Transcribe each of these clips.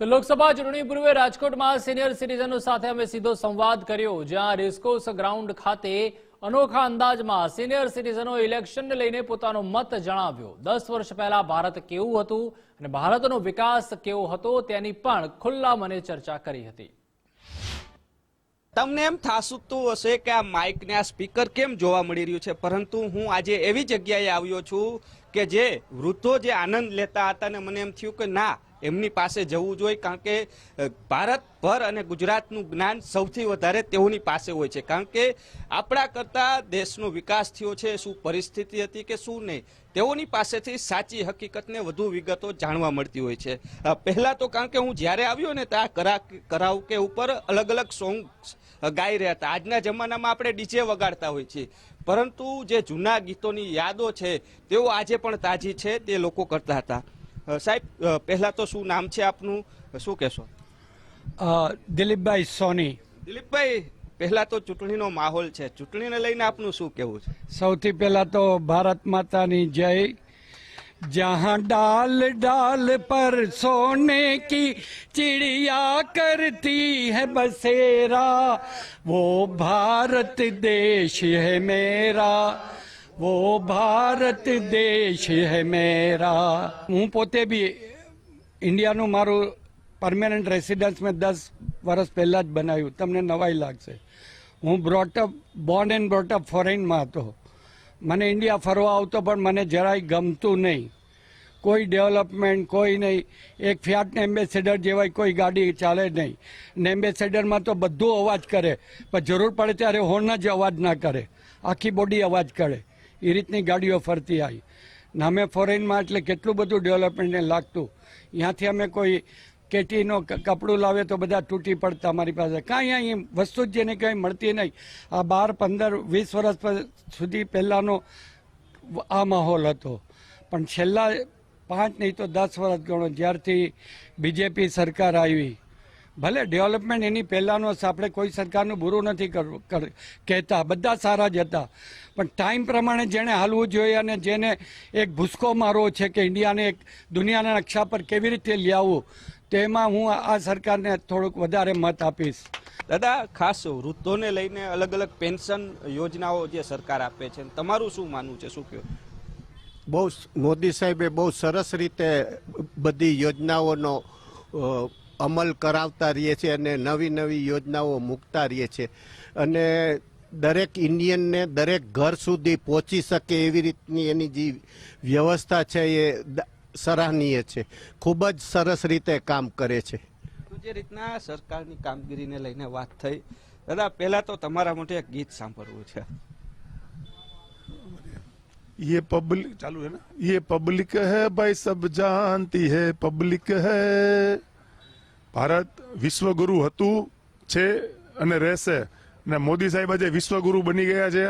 તો લોકસભા ચૂંટણી પૂર્વે રાજકોટમાં સિનિયર સિટીઝનો સાથે અમે સીધો સંવાદ કર્યો, જ્યાં રેસકોર્સ ગ્રાઉન્ડ ખાતે અનોખા અંદાજમાં સિનિયર સિટીઝનો ઇલેક્શનને લઈને પોતાનો મત જણાવ્યો. દસ વર્ષ પહેલા ભારત કેવું હતું અને ભારતનો વિકાસ કેવો હતો તેની પણ ખુલ્લા મને ચર્ચા કરી હતી. તમને એમ થાસુતું હશે કે આ માઇક ને આ સ્પીકર કેમ જોવા મળી રહ્યું છે? પરંતુ હું આજે એવી જગ્યાએ આવ્યો છું કે જે વૃદ્ધો જે આનંદ લેતા હતા ને મને એમ થયું કે ના એમની પાસે જવું જોઈએ, કારણ કે ભારતભર અને ગુજરાતનું જ્ઞાન સૌથી વધારે તેઓની પાસે હોય છે. કારણ કે, આપણા કરતાં દેશનો વિકાસ થયો છે, શું પરિસ્થિતિ હતી કે શું નહીં, તેઓની પાસેથી સાચી હકીકતને વધુ વિગતો જાણવા મળતી હોય છે. પહેલાં તો કારણ કે હું જ્યારે આવ્યો ને ત્યાં કરા કરાઓકે ઉપર અલગ અલગ સોંગ ગાઈ રહ્યા હતા. આજના જમાનામાં આપણે ડીજે વગાડતા હોય છીએ. પરંતુ જે જૂના ગીતોની યાદો છે, તેઓ આજે પણ તાજી છે, તે લોકો કરતા હતા. સાહેબ અ, પહેલા તો શું નામ છે આપનું શું કહેશો અ, દિલીપભાઈ સોની દિલીપભાઈ પહેલા તો ચૂંટણીનો માહોલ છે ચૂંટણીને લઈને આપનું શું કહેવું છે સૌથી પહેલા તો ભારત માતાની જય जहाँ डाल डाल पर सोने की चिड़िया करती है बसेरा वो भारत देश है मेरा वो ભારત દેશ હૈ મેરા હું પોતે બી ઇન્ડિયાનું મારું પરમેનન્ટ રેસિડન્સ મેં દસ વર્ષ પહેલાં જ બનાવ્યું. તમને નવાઈ લાગશે. હું બ્રોટઅપ બોર્ન એન્ડ બ્રોટઅપ ફોરેનમાં હતો. મને ઇન્ડિયા ફરવા આવતો પણ મને જરાય ગમતું નહીં. કોઈ ડેવલપમેન્ટ કોઈ નહીં. એક ફિયાટને એમ્બેસેડર જેવાય કોઈ ગાડી ચાલે નહીં. ને એમ્બેસેડરમાં તો બધું અવાજ કરે. પણ જરૂર પડે ત્યારે હોર્ન જ અવાજ ના કરે. આખી બોડી અવાજ કરે. એ રીતની ગાડીઓ ફરતી આવી ને અમે ફોરેનમાં એટલે કેટલું બધું ડેવલપમેન્ટને લાગતું. ત્યાંથી અમે કોઈ કેટીનો કપડું લાવે તો બધા તૂટી પડતા અમારી પાસે. કાંઈ અહીં વસ્તુ જ જેને કંઈ મળતી નહીં. આ બાર, પંદર, વીસ વર્ષ સુધી પહેલાંનો આ માહોલ હતો. પણ છેલ્લા પાંચ નહીં તો દસ વર્ષ ગણો જ્યારથી બીજેપી સરકાર આવી. ભલે ડેવલપમેન્ટ એની પહેલાંનો. આપણે કોઈ સરકારનું બુરું નથી કર- કહેતા બધા સારા જ હતા. પણ ટાઈમ પ્રમાણે જેણે હાલવું જોઈએ અને જેને એક ભૂસકો મારવો છે કે ઇન્ડિયાને એક દુનિયાના નકશા પર કેવી રીતે લ્યાવું તેમાં હું આ સરકારને થોડુંક વધારે મત આપીશ. દાદા ખાસ વૃદ્ધોને લઈને અલગ અલગ પેન્શન યોજનાઓ જે સરકાર આપે છે તમારું શું માનવું છે? શું કહો? બહુ મોદી સાહેબે બહુ સરસ રીતે બધી યોજનાઓનો અમલ કરાવતા રહીએ છે અને નવી નવી યોજનાઓ મૂકતા રહીએ છે અને દરેક ઇન્ડિયનને દરેક ઘર સુધી પહોંચી શકે એવી રીતની એની જે વ્યવસ્થા છે એ દ- સરાહનીય છે ખૂબ જ સરસ રીતે કામ કરે છે તો જે રીતના સરકારની કામગીરીને લઈને વાત થઈ દાદા પહેલા તો તમારા માટે એક ગીત સાંભળવું છે ये पब्लिक चालू है ना ये पब्लिक है भाई सब जानती है पब्लिक है ભારત વિશ્વગુરુ હતું, છે અને રહેશે. અને મોદી સાહેબ આજે વિશ્વગુરુ બની ગયા છે.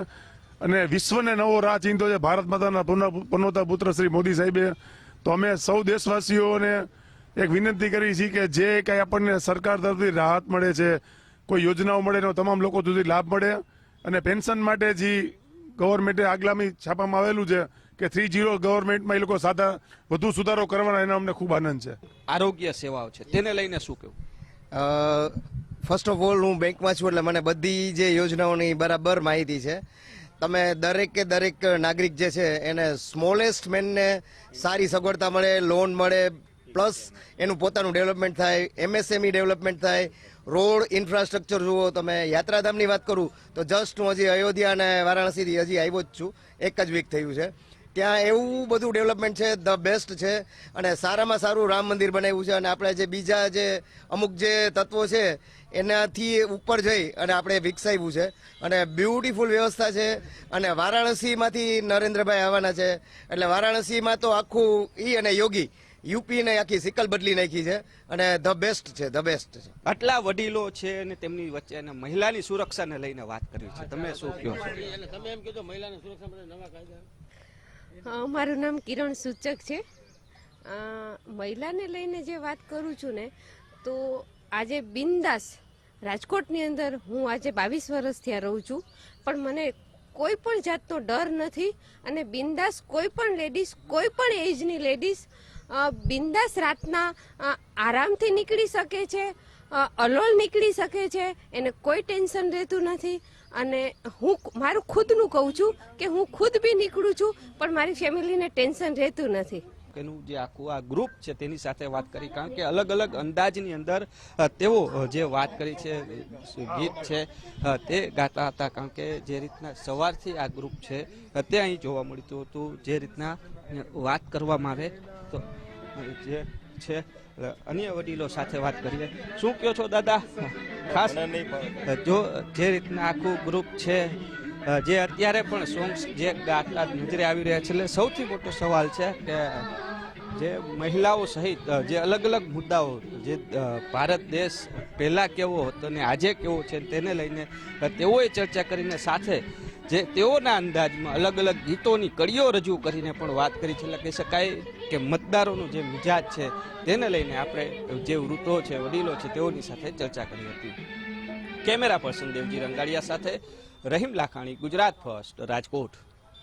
અને વિશ્વને નવો રાહ ચીંધો છે. ભારત માતાના પનોતા પુત્ર શ્રી મોદી સાહેબે. તો અમે સૌ દેશવાસીઓને એક વિનંતી કરી છે કે જે કાંઈ આપણને સરકાર તરફથી રાહત મળે છે, કોઈ યોજનાઓ મળે એનો તમામ લોકો સુધી લાભ મળે. અને પેન્શન માટે જે ગવર્મેન્ટે આગલામી છાપામાં આવેલું છે કે થ્રી જીરો ગવર્મેન્ટમાં એ લોકો સાદા વધુ સુધારો કરવાના એનો અમને ખૂબ આનંદ છે. આરોગ્ય સેવાઓ છે. તેને લઈને શું કહેવું? ફર્સ્ટ ઓફ ઓલ હું બેંકમાં છું એટલે મને બધી જે યોજનાઓની બરાબર માહિતી છે. તમે દરેકે દરેક નાગરિક જે છે એને સ્મોલેસ્ટ મેનને સારી સગવડતા મળે લોન મળે પ્લસ એનું પોતાનું ડેવલપમેન્ટ થાય એમએસએમઈ ડેવલપમેન્ટ થાય. રોડ ઇન્ફ્રાસ્ટ્રક્ચર જુઓ, તમે યાત્રાધામની વાત કરું, તો જસ્ટ હું હજી અયોધ્યા અને વારાણસીથી હજી આવ્યો જ છું. એક જ વીક થયું છે. ત્યાં એવું બધું ડેવલપમેન્ટ છે, ધ બેસ્ટ છે અને સારામાં સારું રામ મંદિર બનાવ્યું છે અને આપણે જે બીજા જે અમુક જે તત્વો છે, એનાથી ઉપર જઈ અને આપણે વિકસાવ્યું છે. અને બ્યુટીફુલ વ્યવસ્થા છે અને વારાણસીમાંથી નરેન્દ્રભાઈ આવવાના છે. એટલે વારાણસીમાં તો આખું ઈ અને યોગી યુપીને આખી સિકલ બદલી નાખી છે અને ધ બેસ્ટ છે ધ બેસ્ટ છે. આટલા વડીલો છે અને તેમની વચ્ચે અને મહિલાની સુરક્ષાને લઈને વાત કરવી છે. તમે શું કહો છો? હા મારું નામ કિરણ સૂચક છે. મહિલાને લઈને જે વાત કરું છું ને તો આજે બિંદાસ રાજકોટની અંદર હું આજે બાવીસ વર્ષ ત્યાં રહું છું. પણ મને કોઈ પણ જાતનો ડર નથી અને બિંદાસ કોઈ પણ લેડીઝ કોઈ પણ એજની લેડીઝ બિંદાસ રાતના આરામથી નીકળી શકે છે અલોલ નીકળી શકે છે, એને કોઈ ટેન્શન રહેતું નથી. અને હું મારું ખુદનું કહું છું કે હું ખુદ બી નીકળું છું, પણ મારી ફેમિલીને ટેન્શન રહેતું નથી. એનું જે આખું આ ગ્રુપ છે, તેની સાથે વાત કરી, કારણ કે અલગ અલગ અંદાજની અંદર તેઓ જે વાત કરી છે ગીત છે તે ગાતા હતા, કારણ કે જે રીતના સવારથી આ ગ્રુપ છે તે અહીં જોવા મળતું હતું, જે રીતના વાત કરવામાં આવે તો જે છે અન્ય વડીલો સાથે વાત કરીએ. શું કહો છો દાદા? ખાસ? જો જે રીતના આખું ગ્રુપ છે જે અત્યારે પણ સોંગ્સ જે ગાતા નજરે આવી રહ્યા છે એટલે સૌથી મોટો સવાલ છે કે જે મહિલાઓ સહિત જે અલગ અલગ મુદ્દાઓ જે ભારત દેશ પહેલાં કેવો હતો ને આજે કેવો છે તેને લઈને તેઓએ ચર્ચા કરીને સાથે જે તેઓના અંદાજમાં અલગ અલગ ગીતોની કડીઓ રજૂ કરીને પણ વાત કરી છે. એટલે કહી શકાય કે મતદારોનો જે મિજાજ છે, તેને લઈને આપણે જે વૃદ્ધો છે, વડીલો છે, તેઓની સાથે ચર્ચા કરી હતી. કેમેરા પર્સન દેવજી રંગાડિયા સાથે રહીમ લાખાણી, ગુજરાત ફર્સ્ટ, રાજકોટ.